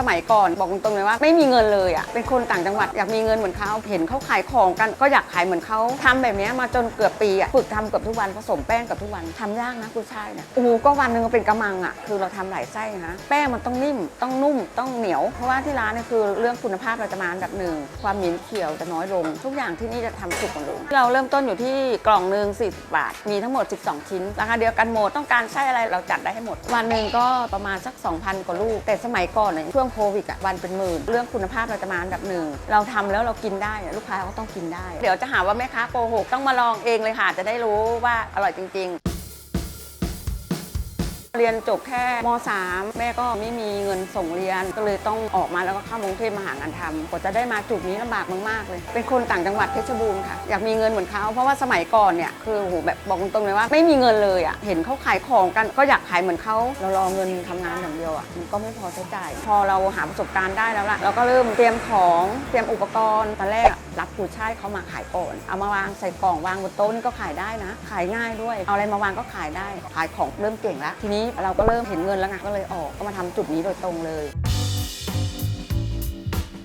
สมัยก่อนบอกตรงๆเลยว่าไม่มีเงินเลยอะเป็นคนต่างจังหวัดอยากมีเงินเหมือนเขาเห็นเขาขายของกันก็อยากขายเหมือนเขาทำแบบนี้มาจนเกือบปีอะฝึกทำเกือบทุกวันผสมแป้งเกือบทุกวันทำยากนะกุยช่ายเนี่ยโอ้ก็วันหนึ่งเป็นกระมังอะคือเราทำหลายไส้นะแป้งมันต้องนิ่มต้องนุ่มต้องเหนียว เพราะว่าที่ร้านเนี่ยคือเรื่องคุณภาพเราจะมาอันดับหนึ่งความหม็นเขียวจะน้อยลง ทุกอย่างที่นี่จะทำสุกหมดเลยเราเริ่มต้นอยู่ที่กล่องหนึ่ง40บบาทมีทั้งหมด 12 ชิ้นราคาเดียวกันหมดต้องการไส้อะไรเราจัดได้ให้หมด วันหนึ่งก็ประมาณสัก 2,000กว่าลูกแต่สมัยก่อนเนี่ยวงโควิดอะวันเป็นหมื่น เรื่องคุณภาพเราจะมาอันดับหนึ่ง เราทำแล้วเรากินได้ลูกค้าก็ต้องกินได้ เดี๋ยวจะหาว่าแม่ค้าโกหกต้องมาลองเองเลยค่ะ จะได้รู้ว่าอร่อยจริง ๆ เรียนจบแค่ม .3 แม่ก็ไม่มีเงินส่งเรียน ก็เลยต้องออกมาแล้วก็เข้ากรุงเทพมาหางานทำกว่าจะได้มาจุดนี้ลำบากมากๆเลย เป็นคนต่างจังหวัดเพชรบูรณ์ค่ะ อยากมีเงินเหมือนเขาเพราะว่าสมัยก่อนเนี่ยคือโหแบบบอกตรงๆเลยว่าไม่มีเงินเลยอะ เห็นเขาขายของกันก็อยากขายเหมือนเขาเรารอเงินทำงานอย่างเดียวอะมันก็ไม่พอใช้จ่าย พอเราหาประสบการณ์ได้แล้วล่ะเราก็เริ่มเตรียมของเตรียมอุปกรณ์ตอนแรกรับผู้ช่ายเขามาขายก่อน เอามาวางใส่กล่องวางบนโต๊ะนี่ก็ขายได้นะ ขายง่ายด้วย เอาอะไรมาวางก็ขายได้ ขายของเริ่มเก่งแล้ว ทีนี้เราก็เริ่มเห็นเงินแล้วไงก็เลยออกก็มาทำจุดนี้โดยตรงเลย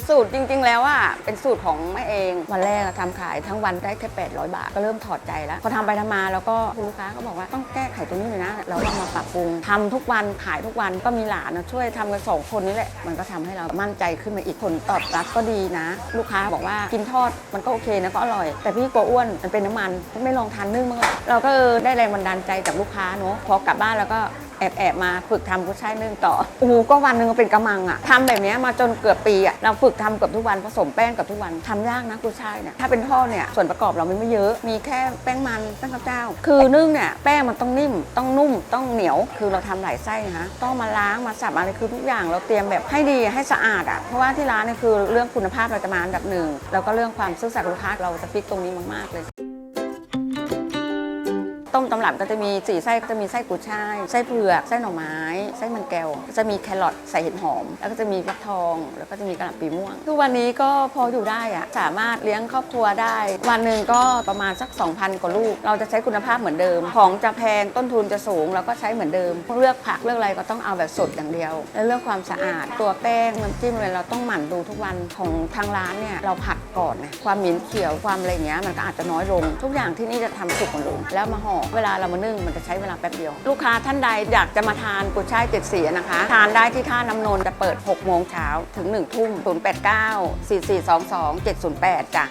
สูตรจริง ๆ แล้วอะเป็นสูตรของแม่เองวันแรกอะทำขายทั้งวันได้แค่800 บาท ก็เริ่มถอดใจแล้วพอทำไปทำมาแล้วก็คุณลูกค้าก็บอกว่าต้องแก้ไขตัวนี้เลยนะ เราก็มาปรับปรุงทำทุกวันขายทุกวันก็มีหลานนะช่วยทำกันสองคนนี้แหละมันก็ทำให้เรามั่นใจขึ้นมาอีกผลตอบรับก็ดีนะ ลูกค้าบอกว่ากินทอดมันก็โอเคนะก็อร่อย แต่พี่กลัวอ้วนมันเป็นน้ำมันไม่ลองทานนึ่งมั้างเหรอเราก็เออได้แรงบันดาลใจจากลูกค้าเนาะพอกลับบ้านแล้วก็ แอบแอบมาฝึกทำกุ้ยช่ายนึ่งต่อโอ้โหก็วันหนึ่งเป็นกระมังอะทำแบบเนี้ยมาจนเกือบปีอะเราฝึกทำเกือบทุกวันผสมแป้งเกือบทุกวันทำยากนะกุ้ยช่ายเนี่ยถ้าเป็นทอดเนี่ยส่วนประกอบเราไม่เยอะมีแค่แป้งมันแป้งข้าวเจ้า คือนึ่งเนี่ยแป้งมันต้องนิ่มต้องนุ่มต้องเหนียว คือเราทำหลายไส้นะต้องมาล้างมาสับอะไรคือทุกอย่างเราเตรียมแบบให้ดีให้สะอาดอะเพราะว่าที่ร้านเนี่ยคือเรื่องคุณภาพเราจะมาอันดับหนึ่งแล้วก็เรื่องความซื่อสัตย์กับลูกค้าเราจะฟิกตรงนี้มากๆเลย ต้มตำรับก็จะมีสี่ไส้ก็จะมีไส้กุยช่ายไส้เผือกไส้หน่อไม้ ไส้มันแก้วจะมีแครอทใส่เห็ดหอม แล้วก็จะมีฟักทอง แล้วก็จะมีกระหล่ำปีม่วงทุกวันนี้ก็พออยู่ได้อะสามารถเลี้ยงครอบครัวได้ วันหนึ่งก็ประมาณสัก 2,000 กว่าลูก เราจะใช้คุณภาพเหมือนเดิม ของจะแพงต้นทุนจะสูงเราก็ใช้เหมือนเดิม เลือกผักเลือกอะไรก็ต้องเอาแบบสดอย่างเดียว และเรื่องความสะอาดตัวแป้งน้ำจิ้มเลยเราต้องหมั่นดูทุกวันของทางร้านเนี่ยเราผัดก่อนนะความหม็นเขียวความอะไรเงี้ยมันก็อาจจะน้อยลง ทุกอย่างที่นี่จะทำสุกหมดลยแล้วมาห่อเวลาเรามานึ่งมันจะใช้เวลาแป๊บเดียว ลูกค้าท่านใดอยากจะมาทานกุยช่ายเจ็ดสีนะคะ ทานได้ที่ท่าน้ำนน์จะเปิด 6 โมงเช้าถึง 1 ทุ่ม 089 4422 708จ้ะ